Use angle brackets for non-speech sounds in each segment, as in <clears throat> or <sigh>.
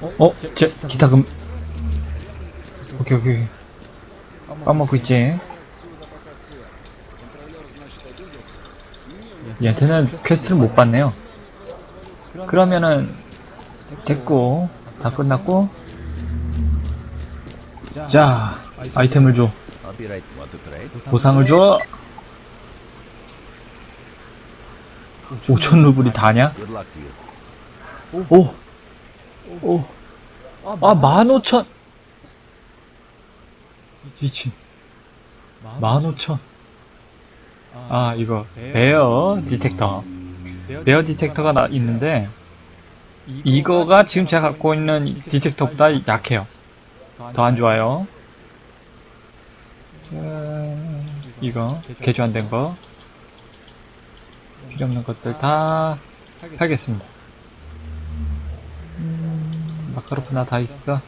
어? 제 기타 금 오케이 오케이 까먹고 있지 얘한테는 퀘스트를 못 받네요 그러면은 됐고 다 끝났고 자 아이템을 줘? 보상을 줘 5천 루블이 다냐? 오! 오! 아, 만 오천! 미친. 만 오천. 아, 이거, 베어 디텍터. 베어 디텍터가 나, 있는데, 이거가 지금 제가 갖고 있는 디텍터보다 약해요. 더 안 좋아요. 자, 이거, 개조 안 된 거. 필요 없는 것들 다 팔겠습니다. 음, 마카로프나 다 있어.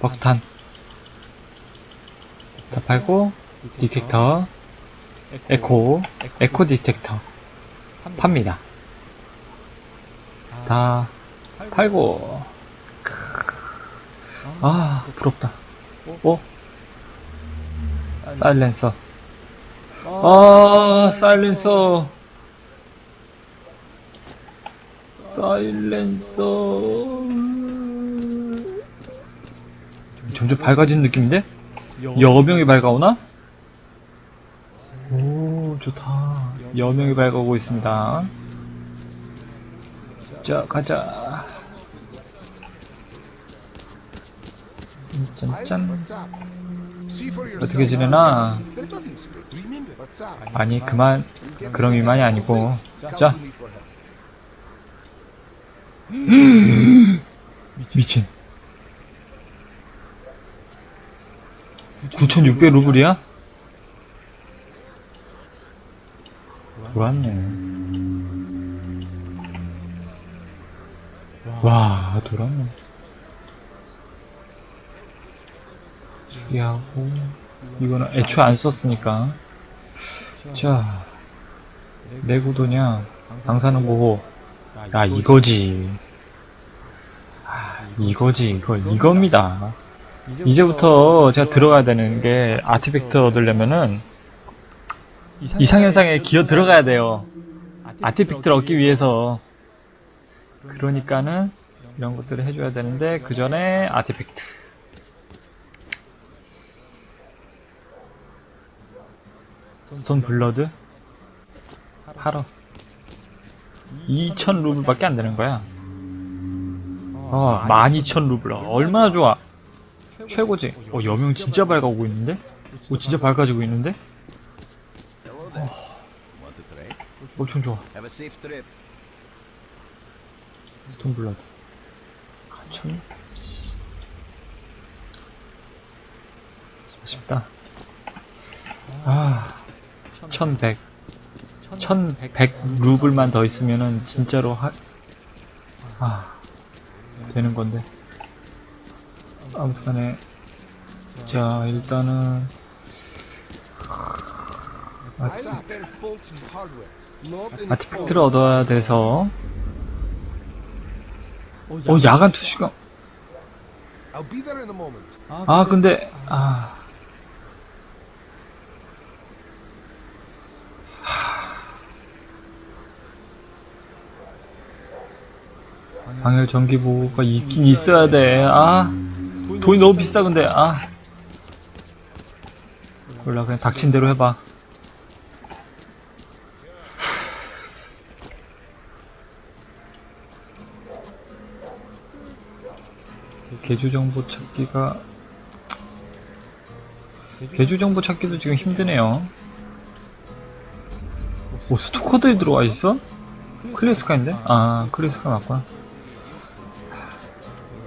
벅탄 다 팔고 디텍터 에코 에코 디텍터 팝니다. 다 팔고 아 부럽다. 어? 사일렌서 아 사일렌서 사일렌서. 점점 밝아지는 느낌인데? 여명이 밝아오나? 오 좋다. 여명이 밝아오고 있습니다. 자 가자. 짠짠. 어떻게 지내나? 아니 그만. 그런 이만이 아니고. 자 미친. 9600 루블이야? 돌았네. 와 돌았네. 수리하고. 이거는 애초에 안 썼으니까. 자 내구도냐? 방사능 보호 야 이거지. 아, 이거지. 이거 이겁니다. 이제부터 제가 들어가야 되는 게 아티팩트 얻으려면은 이상현상에 기어 들어가야 돼요. 아티팩트를 얻기 위해서. 그러니까는 이런 것들을 해줘야 되는데 그 전에 아티팩트. 스톤 블러드? 팔어 2,000 루블밖에 안 되는 거야. 어12,000 루블. 얼마나 좋아? 최고지. 어 여명 진짜 밝아오고 있는데? 오 진짜 밝아지고 있는데? try? 엄청 좋아. Have a safe trip. 스톤 블러드. 가천. 아쉽다. 아 1100 1100 루블만 더 있으면은 진짜로 하... 아 되는 건데. 아무튼간에 자 일단은 아티팩트 아티팩트를 얻어야 돼서. 어 야간 투시가. 아 근데 아 방열 전기 보호가 있긴 있어야 돼. 아 돈이 너무 비싸 근데 아 몰라 그냥 닥친 대로 해봐. 개주 정보 찾기가 개주 정보 찾기도 지금 힘드네요. 오 스토커들이 들어와 있어? 클래스카인데? 아 클래스카 맞구나.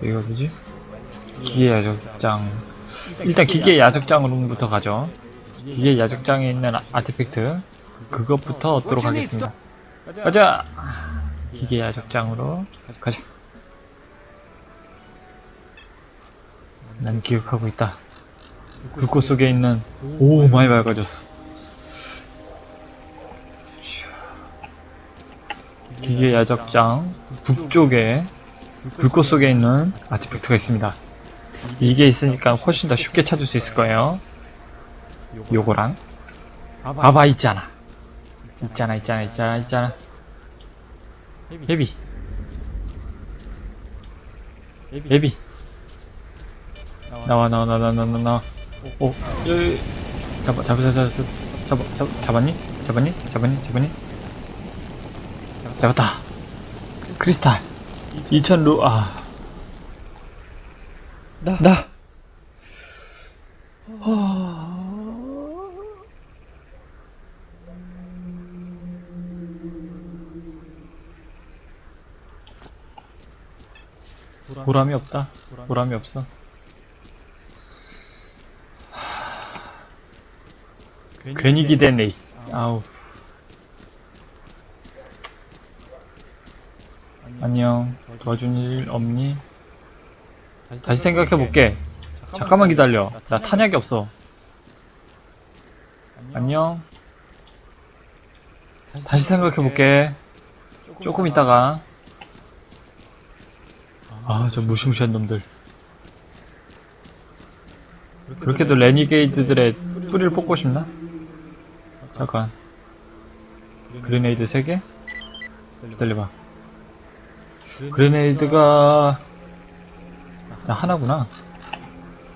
여기 어디지? 기계 야적장. 일단 기계 야적장으로부터 가죠. 기계 야적장에 있는 아- 아티팩트 그것부터 얻도록 하겠습니다. 가자. 기계 야적장으로 가자. 난 기억하고 있다. 불꽃 속에 있는 오 많이 밝아졌어. 기계 야적장 북쪽에 불꽃 속에 있는 아티팩트가 있습니다. 이게 있으니까 훨씬 더 쉽게 찾을 수 있을 거예요. 요거랑. 봐봐 있잖아. 있잖아 있잖아 있잖아 있잖아. 헤비. 헤비. 나와 나와 나와 나와 나와 나와. 오 잡아 잡아 잡아 잡아 잡아 잡았니? 잡았니? 잡았니? 잡았니? 잡았다. 크리스탈 2000 루 아 나. 나. 보람이 없다. 보람이 없어. 괜히 기대네. 이- 아우. 안녕. 도와준 일 없니? 다시 생각해 볼게. 잠깐만 기다려. 나 탄약이 없어. 안녕. 다시 생각해 볼게. 조금 있다가. 아, 저 무시무시한 놈들. 그렇게도 레니게이드들의 뿌리를 뽑고 싶나? 잠깐. 그레네이드 3개? 기다려봐. 그레네이드가 야, 하나구나.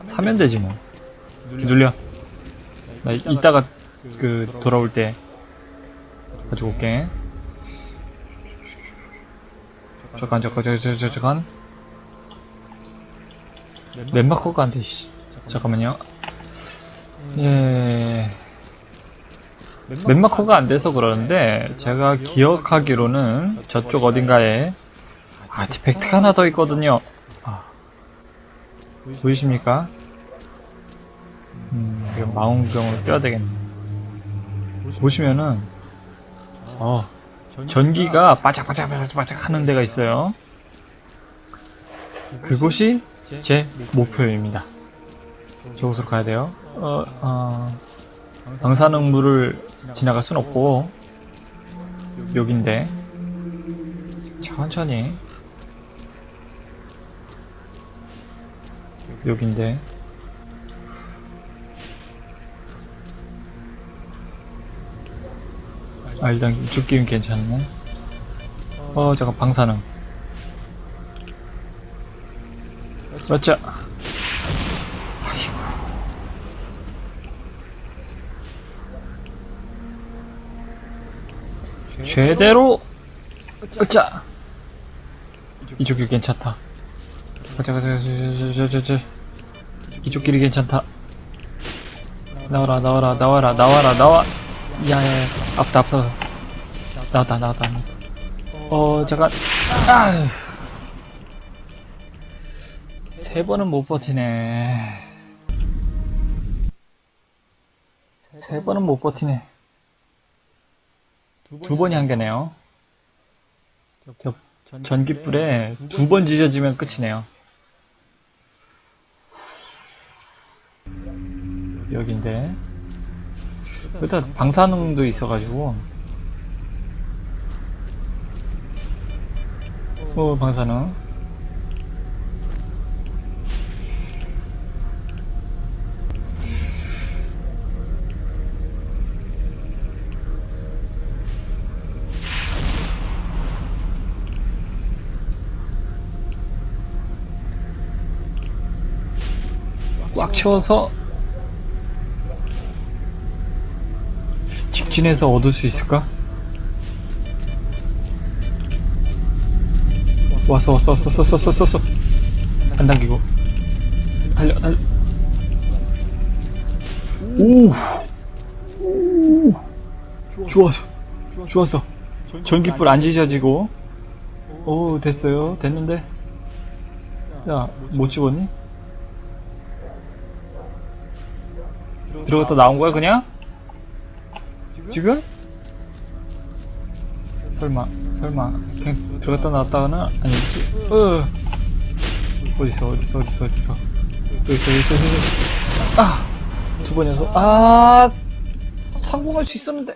사면 되지 뭐. 기둘려. 나 이따가 그 돌아올 때 가지고 올게. 잠깐 잠깐 잠깐 잠깐 잠깐. 맵마커가 안 돼. 씨. 잠깐만요. 예. 맵마커가 안 돼서 그러는데 제가 기억하기로는 저쪽 어딘가에 아티팩트가 하나 더 있거든요. 아. 보이십니까? 음, 이거 망원경을 껴야 되겠네. 보시면은, 어, 전기가 바짝바짝바짝바짝 하는 데가 있어요. 그곳이 제 목표입니다. 저곳으로 가야 돼요. 어, 어, 방사능 물을 지나갈 순 없고, 여긴데, 천천히, 여긴데, 아, 일단 이쪽 길은 괜찮네. 어, 잠깐, 방사능. 맞자. 아이고. 제대로, 으짜. 이쪽 길 괜찮다. 가자, 가자, 가자, 가자, 가자. 이쪽 길이 괜찮다. 나와라, 나와라, 나와라, 나와라, 나와. 야야 아프다 아프다. 나왔다 나왔다. 어 잠깐. 아휴. 세 번은 못 버티네. 세 번은 못 버티네. 두 번이 한계네요. 저 전기불에 두 번 지져지면 끝이네요 여긴데. 일단 방사능도 있어가지고. 어 방사능. 꽉 채워서 직진해서 얻을 수 있을까? 왔어 왔어 왔어 왔어 왔어 왔어 왔어 안 당기고. 달려 달려 오, 오. 좋았어. 좋았어. 전기불 안 지져지고. 오 됐어요. 됐는데. 야못 집었니? 들어갔다 나온 거야 그냥? 지금? 설마, 설마, 그냥 들어갔다 나왔다가는 아니겠지? 어, 어딨어, 어딨어, 어딨어, 어딨어. 여기 있어, 여기 있어, 여기 있어. 아! 두 번 연속, 아! 성공할 수 있었는데.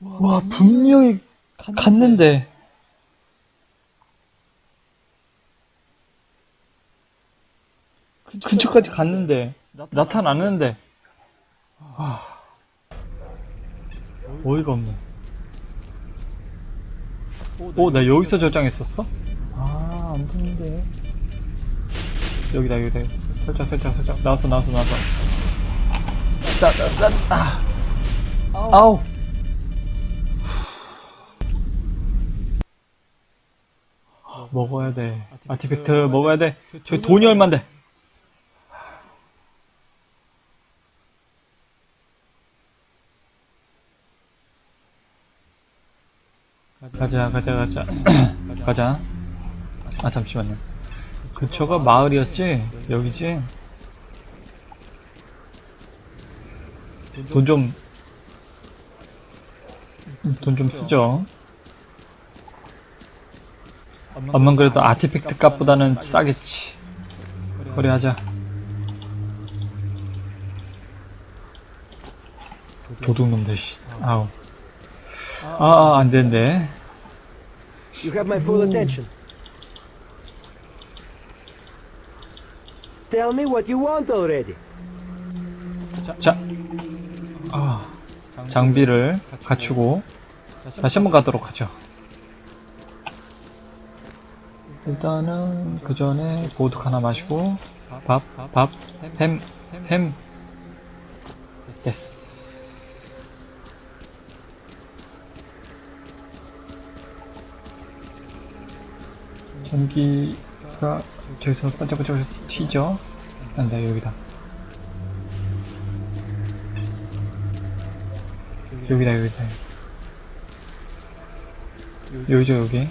와, 분명히 갔는데. 근처까지 갔는데. 나타났는데. 와. 어이가 없네. 오, 나 여기서 저장했었어? 아, 안 되는데. 여기다, 여기다. 살짝, 살짝, 살짝. 나왔어, 나왔어, 나왔어. 나, 나, 나, 아. 아우. 먹어야 돼. 아티팩트 먹어야 돼. 저희 돈이 얼만데. 가자, 가자, 가자. <clears throat> 가자. 아, 잠시만요. 근처가 마을이었지? 여기지? 돈 좀, 돈 좀 쓰죠. 암만 그래도 아티팩트 값보다는 싸겠지. 거래하자. 도둑놈들, 씨. 아우. 아, 안 되는데. You have my full attention. Tell me what you want already. 자, 아, 장비를 갖추고 다시 한번 가도록 하죠. 일단은 그 전에 보드 하나 마시고 밥, 밥, 햄, 햄, 됐어. 전기가 저기서 반짝반짝 튀죠? 안돼 여기다. 여기다 여기다 여기죠 여기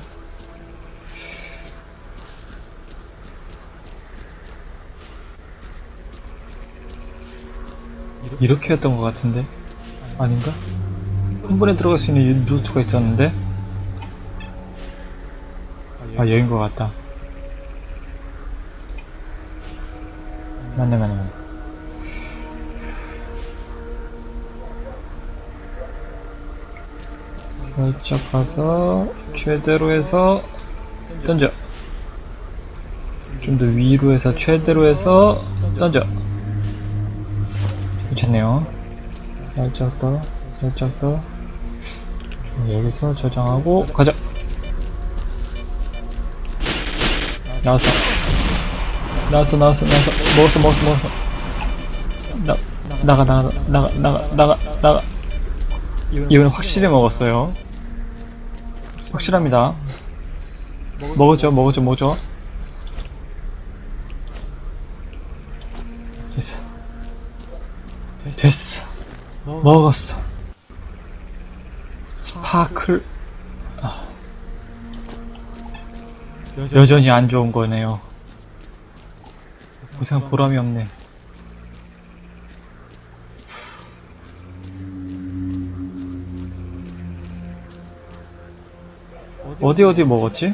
이렇게 했던 것 같은데 아닌가? 한 번에 들어갈 수 있는 루트가 있었는데 아 여긴 것 같다. 맞네 맞네 살짝 가서 최대로 해서 던져. 좀 더 위로 해서 최대로 해서 던져. 괜찮네요. 살짝 더 살짝 더. 여기서 저장하고 가자 나왔어 나왔어 나왔어 나왔어 먹었어 먹었어 먹었어 나 나가 나가 나가 나가 나가 나가 이건 확실히 먹었어요. 확실합니다. 먹었죠, 먹었죠, 먹었죠. 됐어. 됐어. 먹었어. 스파클. 여전히 안 좋은 거네요. 고생 보람이 없네. 어디 어디 먹었지?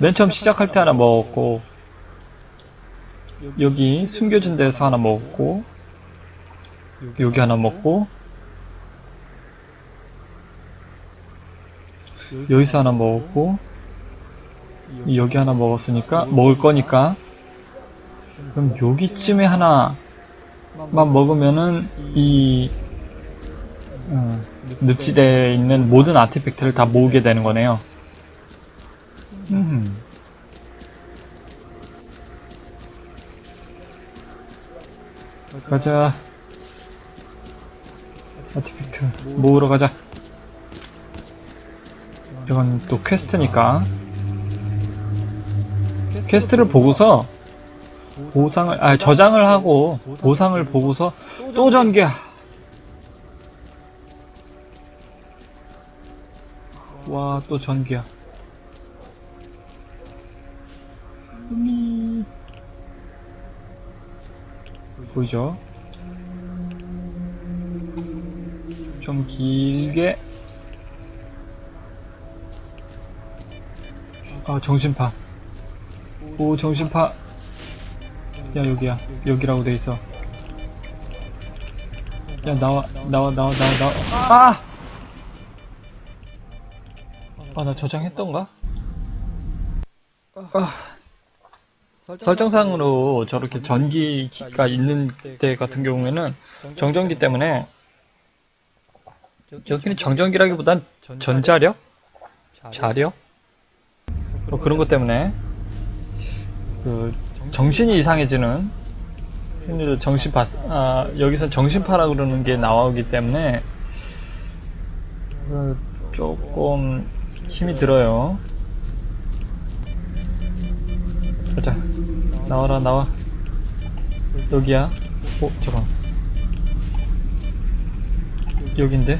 맨 처음 시작할 때 하나 먹었고 여기 숨겨진 데서 하나 먹었고 여기 하나 먹고 여기서 하나 먹었고 여기 하나 먹었으니까 먹을 거니까 그럼 여기쯤에 하나만 먹으면은 이 어, 늪지대에 있는 모든 아티팩트를 다 모으게 되는 거네요. 음. 가자. 아티팩트 모으러 가자. 이건 또 퀘스트니까. 퀘스트를 보고서 보상을, 아, 저장을 하고 보상을 보고서 또 전개야. 와, 또 전기야. 음. 보이죠? 좀 길게. 아, 정신파. 오, 정신파. 야, 여기야. 여기라고 돼 있어. 야, 나와, 나와, 나와, 나와, 나와. 아! 아, 나 저장했던가? 아, 설정상으로 저렇게 전기가 있는 때 같은 경우에는 정전기 때문에 여기는 정전기라기보단 전자력? 자력? 뭐 그런 것 때문에 그 정신이 이상해지는 흔히들 정신파 아, 여기서 정신파라 그러는 게 나오기 때문에 그 조금 힘이 들어요. 가자. 나와라, 나와. 여기야. 어, 잠깐. 여긴데?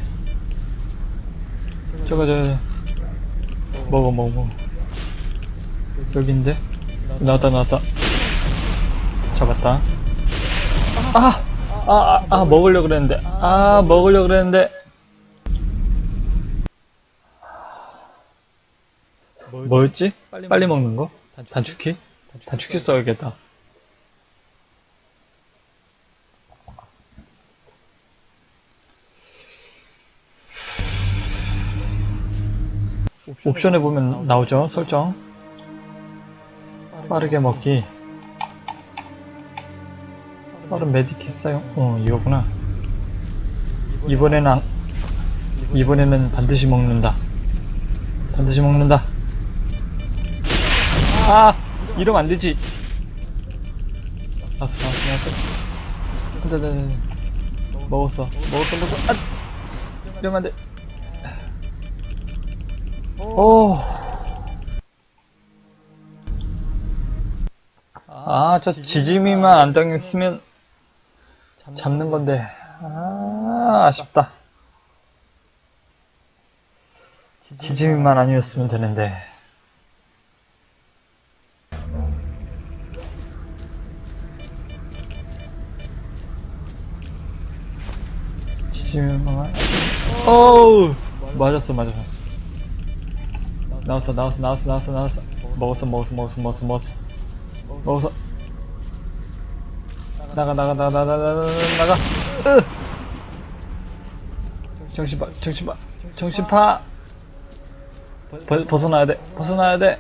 저거, 저, 먹어, 먹어, 먹어. 여긴데? 나왔다, 나왔다. 잡았다. 아! 아, 아, 아, 먹으려고 그랬는데. 아, 먹으려고 그랬는데. 뭐였지? 빨리 먹는 거? 단축키? 단축키 써야겠다. 옵션에 보면 나오죠, 설정. 빠르게 먹기. 빠른 메디킷 사용, 어, 이거구나. 이번에는, 안- 이번에는 반드시 먹는다. 반드시 먹는다. 아! 이러면 안 되지. 알았어, 알았어, 알았어. 안 돼, 안 돼, 안 돼. 먹었어. 먹었어, 먹었어. 아! 이러면 안 돼. 오. 아, 저 지짐이만 안 당했으면 잡는 건데. 아, 아쉽다. 지짐이만 아니었으면 되는데. 지짐이만. 어우! 맞았어, 맞았어. 나왔어, 나왔어, 나왔어, 나왔어, 나왔어. 먹었어, 먹었어, 먹었어, 먹었어, 먹었어. 먹었어. 나가, 나가, 나가, 나가, 나가, 나가. 으! 정신 봐, 정신 봐, 정신 파. 벗, 벗어나야 돼, 벗어나야 돼.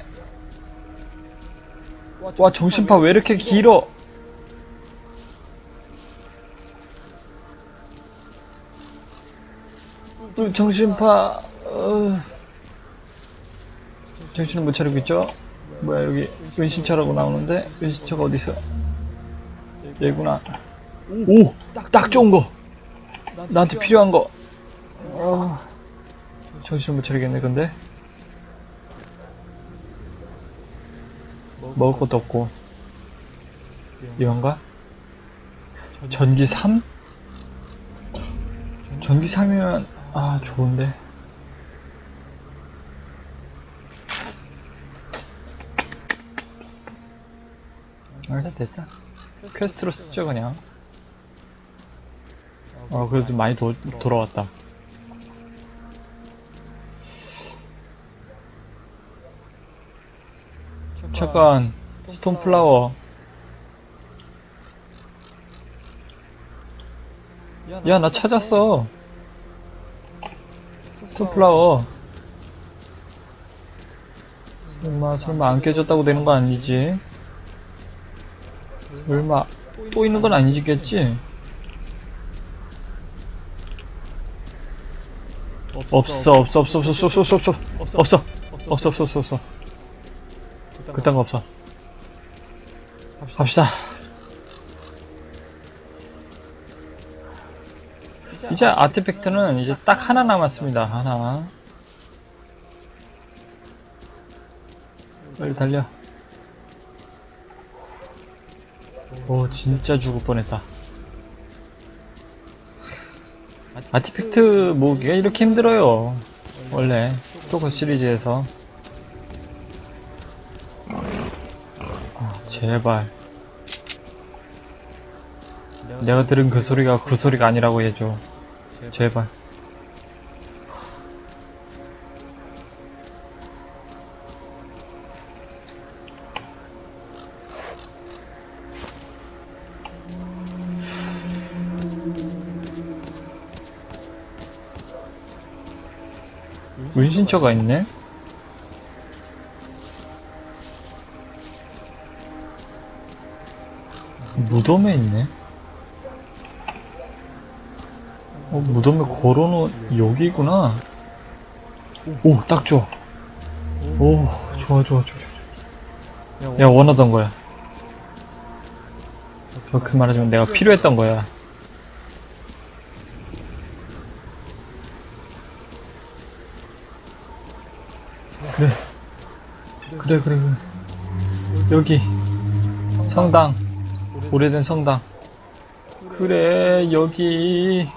와, 정신파 왜 이렇게 길어? 으, 정신파, 어... 정신을 못 차리고 있죠? 뭐야, 여기 은신처라고 나오는데, 은신처가 어딨어? 얘구나. 오! 딱 좋은 거! 나한테 필요한 거! 어... 정신을 못 차리겠네, 근데. 먹을 것도 없고. 이건가? 전기 3? 전기 3이면, 아, 좋은데. 일단 됐다. 퀘스트로 쓰죠, 그냥. 어, 그래도 많이 도, 돌아왔다. 잠깐, 스톤 플라워. 야, 나 찾았어. 스톤 플라워. 설마, 설마 안 깨졌다고 되는 거 아니지? 설마, 또 있는 건 아니겠지? 없어, 없어, 없어, 없어, 없어, 없어, 없어, 없어, 없어, 없어, 없어, 없어. 그딴 거 없어. 갑시다. 이제 아티팩트는 이제 딱 하나 남았습니다. 하나. 빨리 달려. 오, 진짜 죽을 뻔했다. 아티팩트 모으기가 이렇게 힘들어요. 원래, 스토커 시리즈에서. 아, 제발. 내가 들은 그 소리가 그 소리가 아니라고 해줘. 제발. 은신처가 있네? 무덤에 있네? 어 무덤에 걸어놓은 여기구나. 오 딱 좋아. 오 좋아 좋아 좋아 야 원하던 거야. 그렇게 말하자면 내가 필요했던 거야. 그래, 그래, 그래. 여기. 성당. 오래된 성당. 그래, 여기.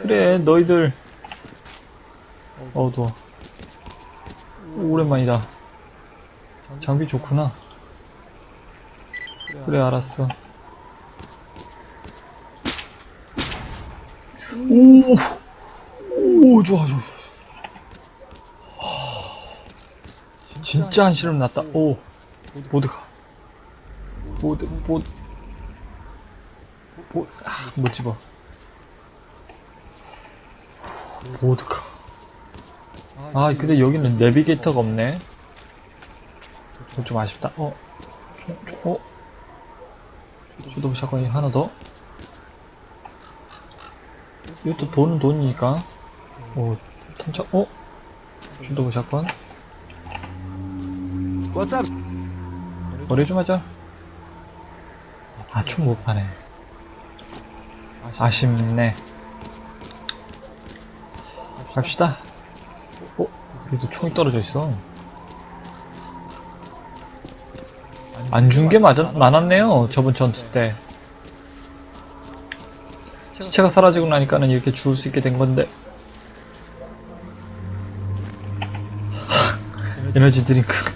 그래, 너희들. 어두워. 오랜만이다. 장비 좋구나. 그래, 알았어. 오! 오, 좋아, 좋아. 진짜 한시름 났다. 오, 모드가. 모드, 모드. 모, 아, 못 집어. 모드가. 아, 근데 여기는 내비게이터가 없네. 좀 아쉽다. 어, 어? 쇼도브 샷건이 하나 더. 이것도 돈은 돈이니까. 오, 탄차, 어? 쇼도브 샷건. What's up? 거래 좀 하자. 아, 총 못 파네. 아쉽네. 갑시다. 어? 여기도 총이 떨어져 있어. 안 준 게 많았네요. 저번 전투 때. 시체가 사라지고 나니까는 이렇게 죽을 수 있게 된 건데. <laughs> 에너지 드링크.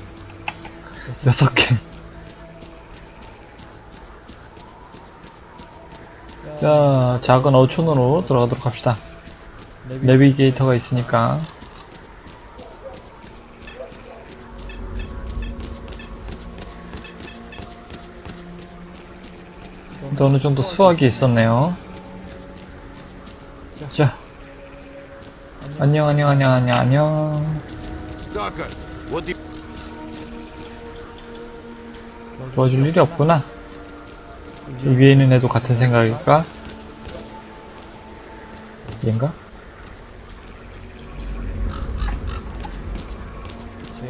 자, 작은 어촌으로 들어가도록 합시다. 내비게이터가 있으니까. 또 어느 정도 수학이 있었네요. 자. 안녕, 안녕, 안녕, 안녕, 안녕. 도와줄 일이 없구나. 이 위에 있는 애도 같은 생각일까? 얘인가?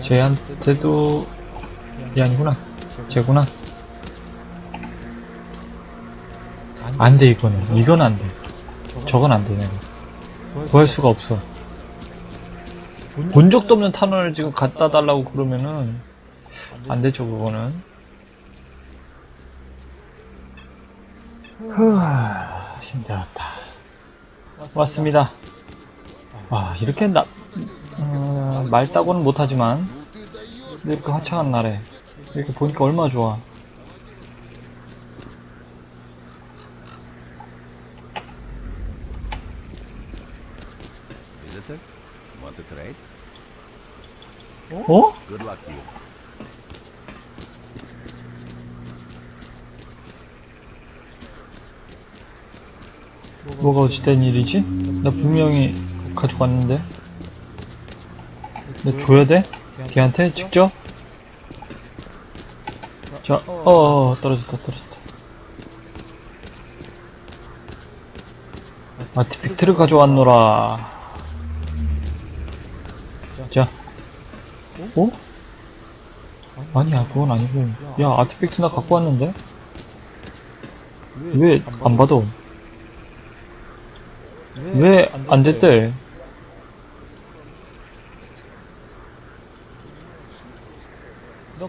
쟤한테도 얘 아니구나. 쟤구나. 안 돼, 이거는. 이건 안 돼. 저건 안 돼, 내가. 구할 수가 없어. 본 적도 없는 탄원을 지금 갖다 달라고 그러면은, 안 되죠, 그거는. 후, 힘들었다. 왔습니다. 아, 이렇게 나, 음, 맑다고는 못하지만, 이렇게 화창한 날에, 이렇게 보니까 얼마나 좋아. 어? 뭐가 어찌된 일이지? 나 분명히 가져갔는데. 내 줘야 돼? 걔한테? 직접? 자, 어, 어, 떨어졌다, 떨어졌다. 아티팩트를 가져왔노라. 자. 어? 아니야, 그건 아니고. 야, 아티팩트 나 갖고 왔는데? 왜 안 받아? 왜 안 됐대?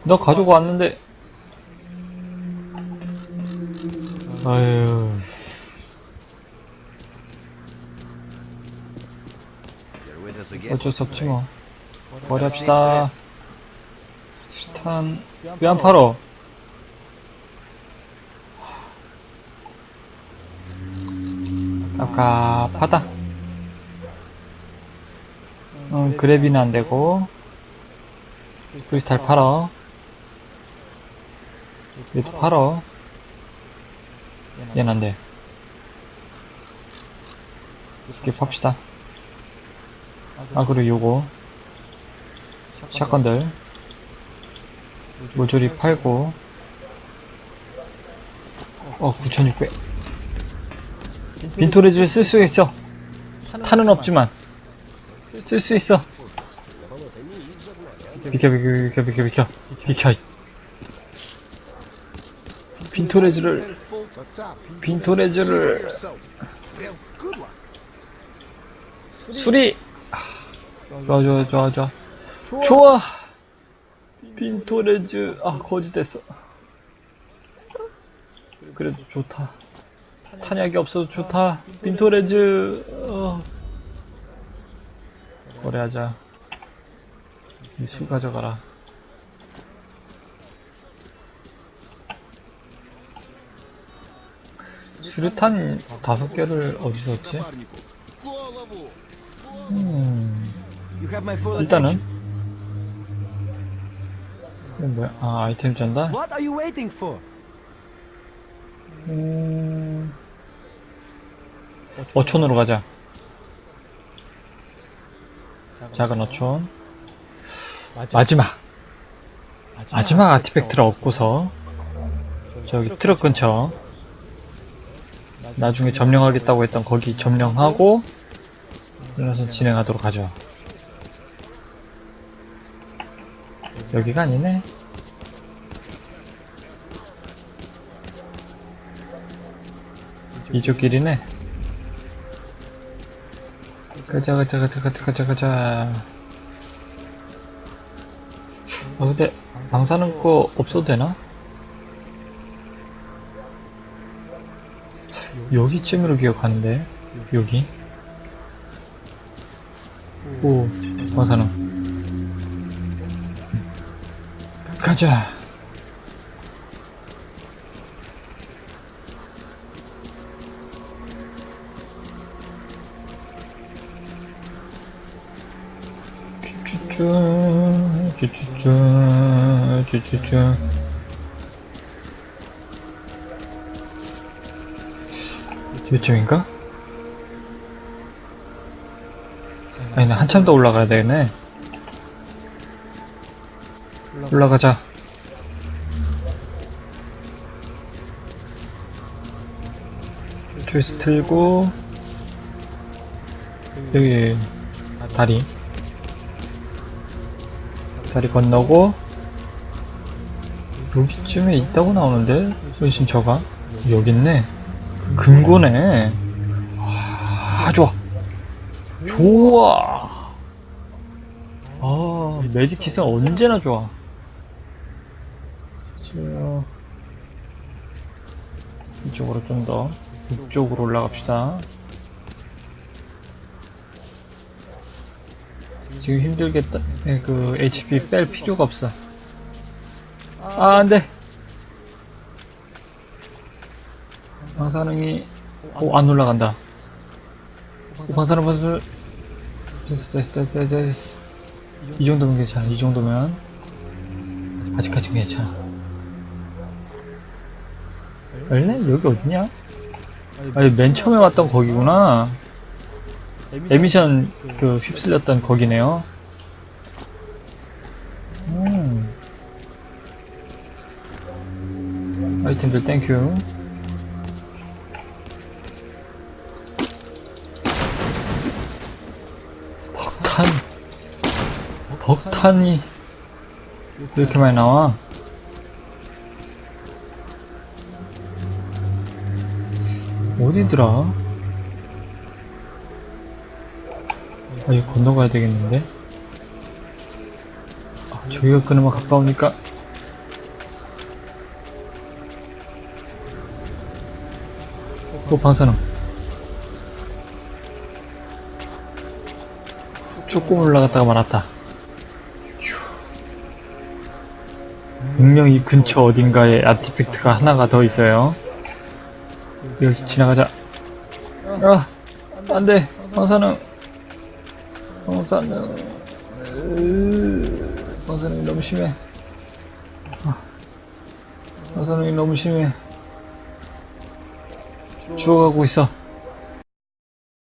나 가지고 왔는데. 아유? 어쩔 수 없지 뭐. 버립시다. 스탄, 왜 안 팔어? 깝깝하다. 어, 그래비는 안 되고. 크리스탈 팔어. 얘도 팔어. 얘는 안 돼. 스킵 합시다. 아, 그리고 요거. 샷건들. 모조리 팔고. 어, 9600. 빈토레즈를 쓸 수 있어. 탄은 없지만. 쓸 수 있어. 비켜, 비켜, 비켜, 비켜, 비켜. 비켜. 빈토레즈를, 빈토레즈를. 수리! 아, 좋아, 좋아, 좋아, 좋아. 좋아! 빈토레즈, 아, 거지 됐어. 그래도 좋다. 탄약이 없어도 좋다. 빈토레즈 어. 거래하자. 이 수 가져가라. 수류탄 다섯 개를 어디서 얻지? 음... 일단은 이건 뭐야? 아 아이템 잔다? 음... 어촌으로 가자. 작은 어촌. 마지막. 마지막 아티팩트를 얻고서 저기 트럭 근처 나중에 점령하겠다고 했던 거기 점령하고 그래서 진행하도록 하죠. 여기가 아니네. 이쪽 길이네. 가자, 가자, 가자, 가자, 가자, 가자. 아, 근데, 방사능 거 없어도 되나? 여기쯤으로 기억하는데, 여기. 오, 방사능. 가자. 쭈쭈쭈 쭈쭈쭈 쭈쭈쭈 요쯤인가? 아니네 한참 더 올라가야 되겠네 올라가자 트위스 틀고 여기 다리 다리 건너고 여기쯤에 있다고 나오는데? 은신처가? 여기 있네. 금고네. 아 좋아. 좋아. 아 매직킷은 언제나 좋아. 저 이쪽으로 좀 더 북쪽으로 올라갑시다 지금 힘들겠다. 네, 그 HP 뺄 필요가 없어. 아, 안 돼. 방사능이 오, 안 올라간다. 오, 방사능 방사능 됐어, 됐어, 됐어, 됐어. 이 정도면 괜찮아. 이 정도면 아직까지 괜찮아. 원래 여기 어디냐? 아니 맨 처음에 왔던 거기구나. 에미션 그 휩쓸렸던 거기네요. 음. 아이템들 땡큐. 벅탄. 벅탄이 왜 이렇게 많이 나와? 어디더라? 아, 이거 건너가야 되겠는데? 아, 저기가 그나마 가까우니까. 또 방사능. 조금 올라갔다가 말았다. 휴. 분명 이 근처 어딘가에 아티팩트가 하나가 더 있어요. 여기 지나가자. 아, 안 돼. 방사능. 방사능. 으, 방사능이 너무 심해. 아, 방사능이 너무 심해. 죽어가고 있어.